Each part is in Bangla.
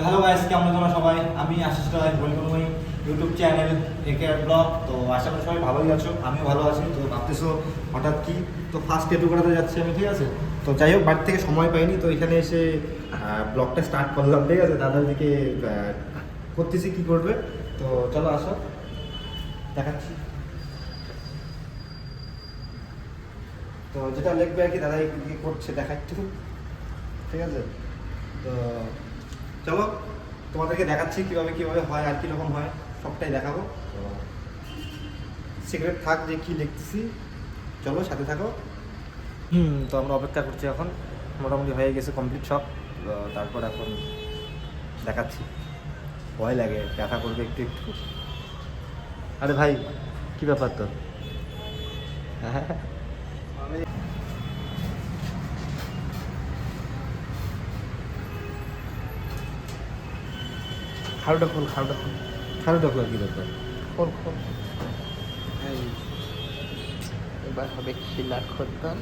হ্যালো গাইস কেমন তোমরা সবাই? আমি Ashis Roy welcome my YouTube channel একে ব্লগ তো আশা করি সবাই ভালোই আছো, আমিও ভালো আছি। তো ভাবতেছো হঠাৎ কি? তো ফার্স্ট টেটু করাতে যাচ্ছি আমি, ঠিক আছে? তো যাই হোক, বাড়ি থেকে সময় পাইনি, তো এখানে এসে ব্লগটা স্টার্ট করলাম, ঠিক আছে? দাদার দিকে করতেছি, কি করবে? তো চলো আসো, দেখাচ্ছি। তো যেটা লিখবে আর কি দাদা কি করছে দেখাচ্ছি ঠিক আছে? তো চলো তোমাদেরকে দেখাচ্ছি কীভাবে কীভাবে হয় আর কীরকম হয় সবটাই দেখাবো। সিক্রেট থাক যে কী লিখতেছি চলো সাথে থাকো। হুম তো আমরা অপেক্ষা করছি এখন। মোটামুটি হয়ে গেছে কমপ্লিট সব। তারপর এখন দেখাচ্ছি। ভয় লাগে দেখা করবে একটু একটু। আরে ভাই কী ব্যাপার তোর? হ্যাঁ। খালটা খোল খালটা খোল। খারাপ ডাকলো কী ব্যাপার খোল খোল। এবার হবে খিলা খোদ্দান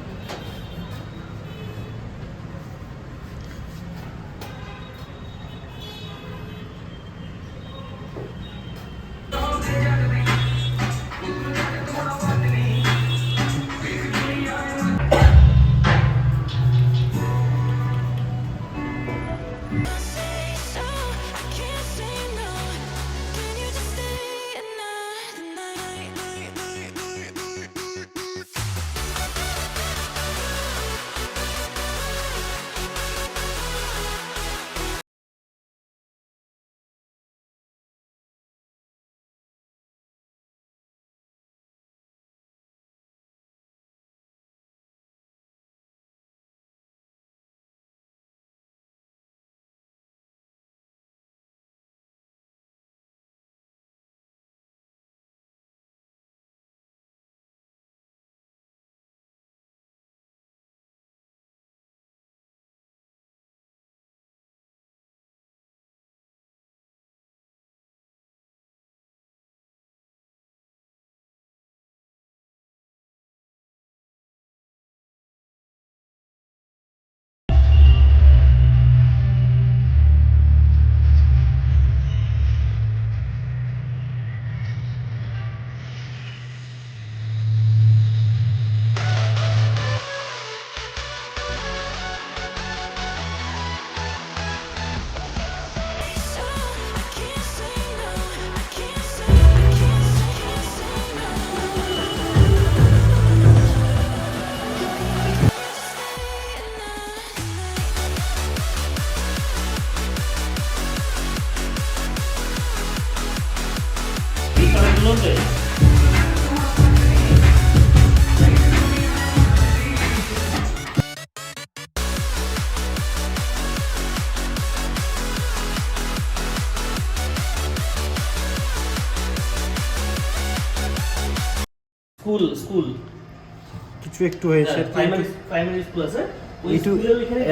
কিছু একটু হয়েছে প্রাইমারি প্রাইমারি স্কুল আছে ওই এইটু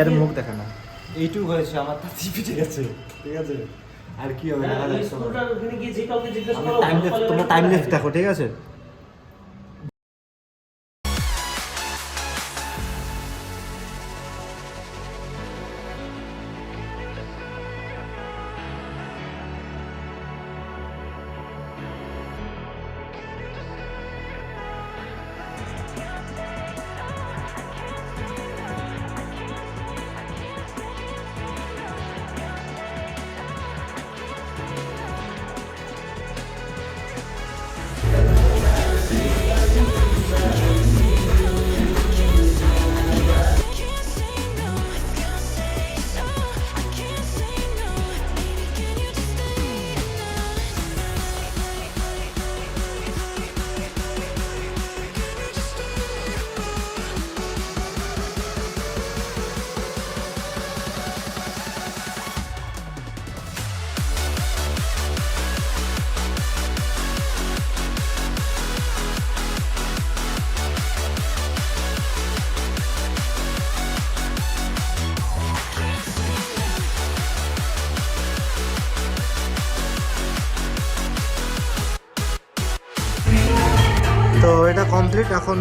এর মুখ দেখা না এইটু হয়েছে আমার তাঁতি পিঠে গেছে ঠিক আছে? আর কি হবে হ্যাঁ, দেখা যাচ্ছে ওখানে গিয়ে যে কাউকে জিজ্ঞেস করো তোমরা টাইম টাইমলেস দেখো ঠিক আছে? কমপ্লিট এখন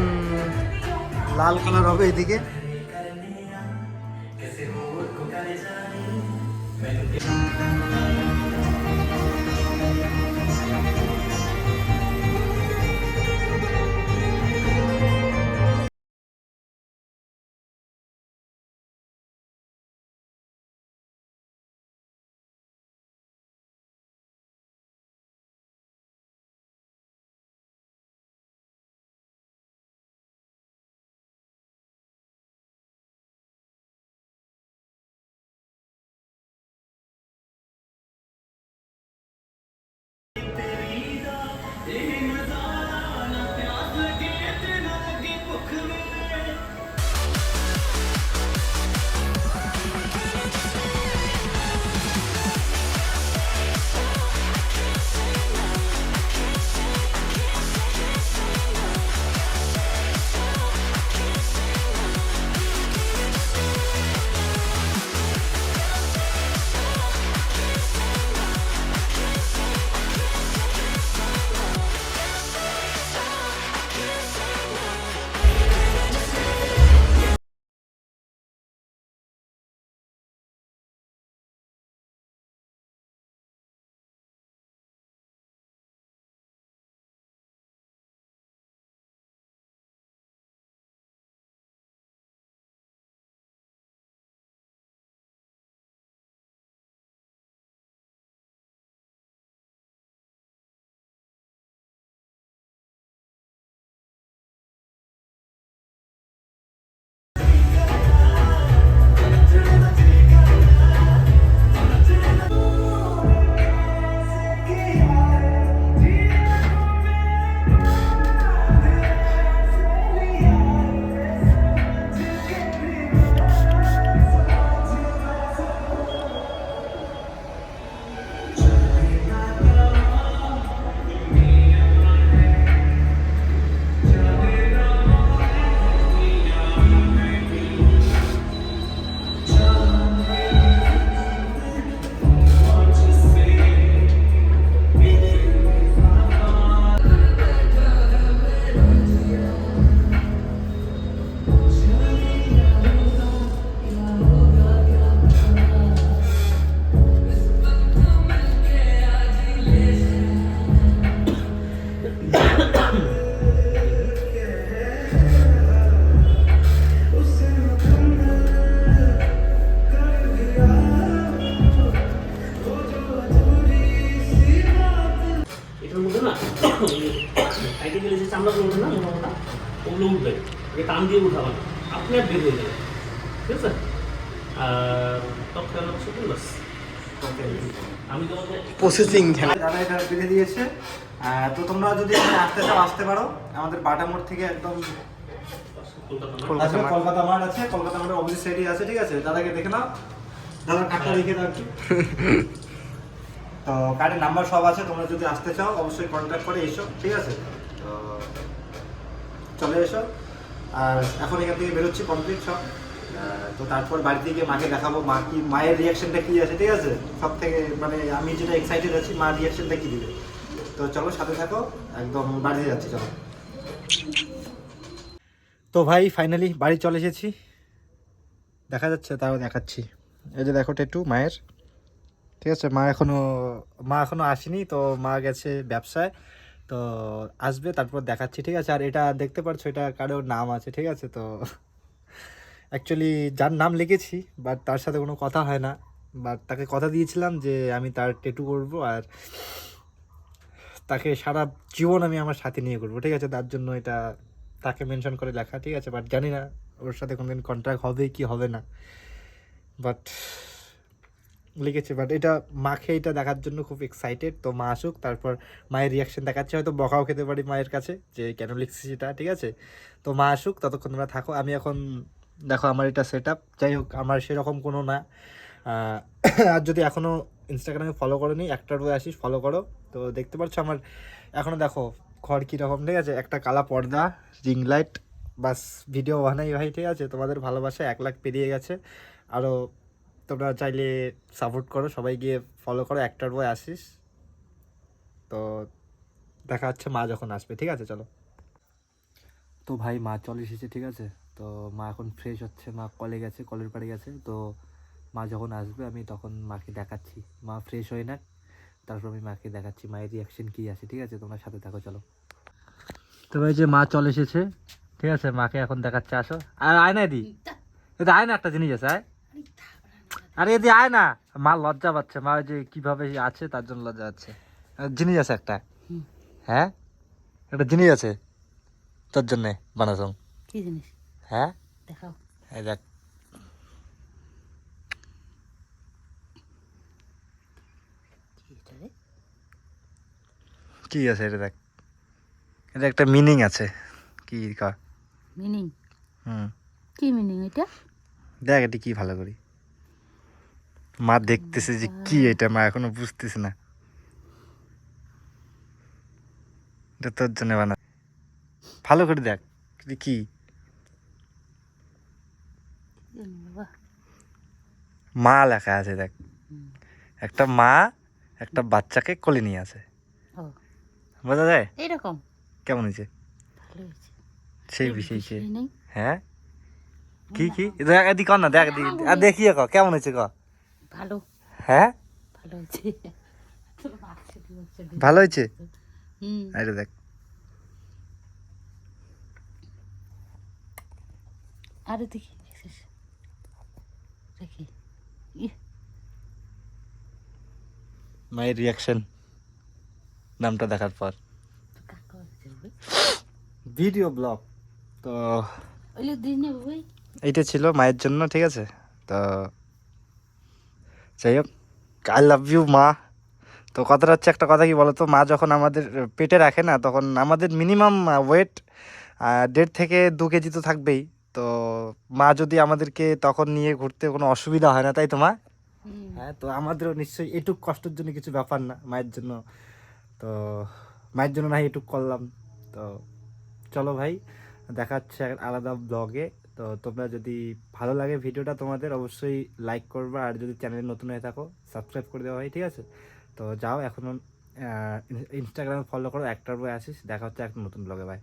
লাল কালার হবে এদিকে। সাইডে গেলে যে চামড়াগুলো ওঠে না মোটা মোটা ওগুলো উঠবে। আগে টান দিয়ে উঠাবেন। আপনি আর বের হয়ে যাবে ঠিক আছে? আর খেয়াল রাখছো বাস। আমি তোমাকে প্রসেসিং দাদা এটা বেঁধে দিয়েছে। তো তোমরা যদি আসতে চাও আসতে পারো। আমাদের বাটা মোড় থেকে একদম কলকাতা না মাঠ। আছে। কলকাতা মাঠের অপোজিট সাইডে আছে। ঠিক আছে? দাদাকে দেখে নাও। দাদার কার্ডটা দেখে দাও তো কার্ডের নাম্বার সব আছে, তোমরা যদি আসতে চাও, অবশ্যই কন্ট্যাক্ট করে এসো, ঠিক আছে? তো চলে এসো। আর এখন এখান থেকে বেরোচ্ছি কমপ্লিট সব। তো তারপর বাড়িতে গিয়ে মাকে দেখাবো, মা কি, মায়ের রিয়াকশনটা কি আছে, ঠিক আছে? সব থেকে মানে আমি যেটা এক্সাইটেড আছি মার রিয়াকশনটা কি দিবে? তো চলো, সাথে থাকো, একদম বাড়িতে যাচ্ছি, চলো। তো ভাই ফাইনালি বাড়ি চলে এসেছি। দেখা যাচ্ছে, তাও দেখাচ্ছি। এই যে দেখো টেটু মায়ের। ঠিক আছে, মা এখনও মা এখনও আসেনি, তো মা গেছে ব্যবসায়, তো আসবে, তারপর দেখাচ্ছি, ঠিক আছে? আর এটা দেখতে পারছ, এটা কারোর নাম আছে, ঠিক আছে? তো অ্যাকচুয়ালি যার নাম লিখেছি বাট তার সাথে কোনো কথা হয় না বাট তাকে কথা দিয়েছিলাম যে আমি তার টেটু করব, আর তাকে সারা জীবন আমি আমার সাথে নিয়ে করব, ঠিক আছে? তার জন্য এটা তাকে মেনশন করে লেখা, ঠিক আছে? বাট জানি না, ওর সাথে কোনোদিন কন্ট্রাক্ট হবে কি হবে না বাট লিখেছে বাট এটা মাকে এটা দেখার জন্য খুব এক্সাইটেড তো মা আসুক, তারপর মায়ের রিয়াকশন দেখাচ্ছে। হয়তো বকাও খেতে পারি মায়ের কাছে, যে কেন লিখছিস এটা, ঠিক আছে? তো মা আসুক, ততক্ষণ তোমরা থাকো। আমি এখন, দেখো আমার এটা সেট আপ যাই হোক, আমার সেরকম কোনো না। আর যদি এখনও ইনস্টাগ্রামে ফলো করো নি একটার বই আসিস ফলো করো। তো দেখতে পাচ্ছ আমার এখনও দেখো, ঘর কীরকম, ঠিক আছে? একটা কালা পর্দা রিং লাইট বাস ভিডিও বানাই ভাই, ঠিক আছে? তোমাদের ভালোবাসা এক লাখ পেরিয়ে গেছে। আরও তোমরা চাইলে সাপোর্ট করো সবাই গিয়ে ফলো করো একটার বই আসিস। তো দেখা যাচ্ছে মা যখন আসবে ঠিক আছে? চলো। তো ভাই মা চলে এসেছে ঠিক আছে? তো মা এখন ফ্রেশ হচ্ছে মা কলে গেছে কলের পাড়ে গেছে। তো মা যখন আসবে আমি তখন মাকে দেখাচ্ছি। মা ফ্রেশ হয়ে না তারপর আমি মাকে দেখাচ্ছি মায়ের রিয়াকশন কী আছে ঠিক আছে? তোমরা সাথে থাকো চলো। তো ভাই যে মা চলে এসেছে ঠিক আছে? মাকে এখন দেখাচ্ছে আসো। আর আয় না দি আয় না একটা জিনিস আছে আয়। আরে এদি আয় না। মা লজ্জা পাচ্ছে। মা ওই যে কীভাবে আছে তার জন্য লজ্জা আছে জিনিস আছে একটা। হ্যাঁ? একটা জিনিস আছে তোর জন্যে বানাসং। কি জিনিস? হ্যাঁ? দেখাও। এই দেখ। কি আছে এটা দেখ। এটা একটা মিনিং আছে। কি কর মিনিং হুম। কি মিনিং এটা? দেখ এটি কি ভালো করি। মা দেখতেছে যে কি এটা মা এখনও বুঝতেছে না। এটা তোর জন্য বানা। ভালো করে দেখ কি? মা লেখা আছে দেখ। একটা মা একটা বাচ্চাকে কোলে নিয়ে আছে বোঝা যায়? এইরকম? কেমন হয়েছে? সেই বিষয় হ্যাঁ? কি কি? দেখ এদি কর না দেখ ক কেমন হয়েছে ক ভালো। হ্যাঁ? ভালো হয়েছে। ভালো হয়েছে? হুম। এটা দেখ। আরে দেখি দেখি। মায়ের রিয়াকশন নামটা দেখার পর। ভিডিও ব্লগ তো এইটা ছিল মায়ের জন্য ঠিক আছে? তো যাই হোক আই লাভ ইউ মা। তো কথাটা হচ্ছে একটা কথা কি বলতো? মা যখন আমাদের পেটে রাখে না তখন আমাদের মিনিমাম ওয়েট দেড় থেকে দু কেজি তো থাকবেই। তো মা যদি আমাদেরকে তখন নিয়ে ঘুরতে কোনো অসুবিধা হয় না তাই তো মা? হ্যাঁ তো আমাদেরও নিশ্চয়ই এটুক কষ্টের জন্য কিছু ব্যাপার না মায়ের জন্য। তো মায়ের জন্য না এটুক করলাম। তো চলো ভাই দেখা হচ্ছে এক আলাদা ব্লগে তো তোমরা যদি ভালো লাগে ভিডিওটা তোমাদের অবশ্যই লাইক করবা আর যদি চ্যানেলে নতুন হয়ে থাকো সাবস্ক্রাইব করে দেওয়া হয়, ঠিক আছে? তো যাও এখন ইনস্টাগ্রামে ফলো করো, একটার বই আসিস দেখা হচ্ছে একটা নতুন ব্লগে ভাই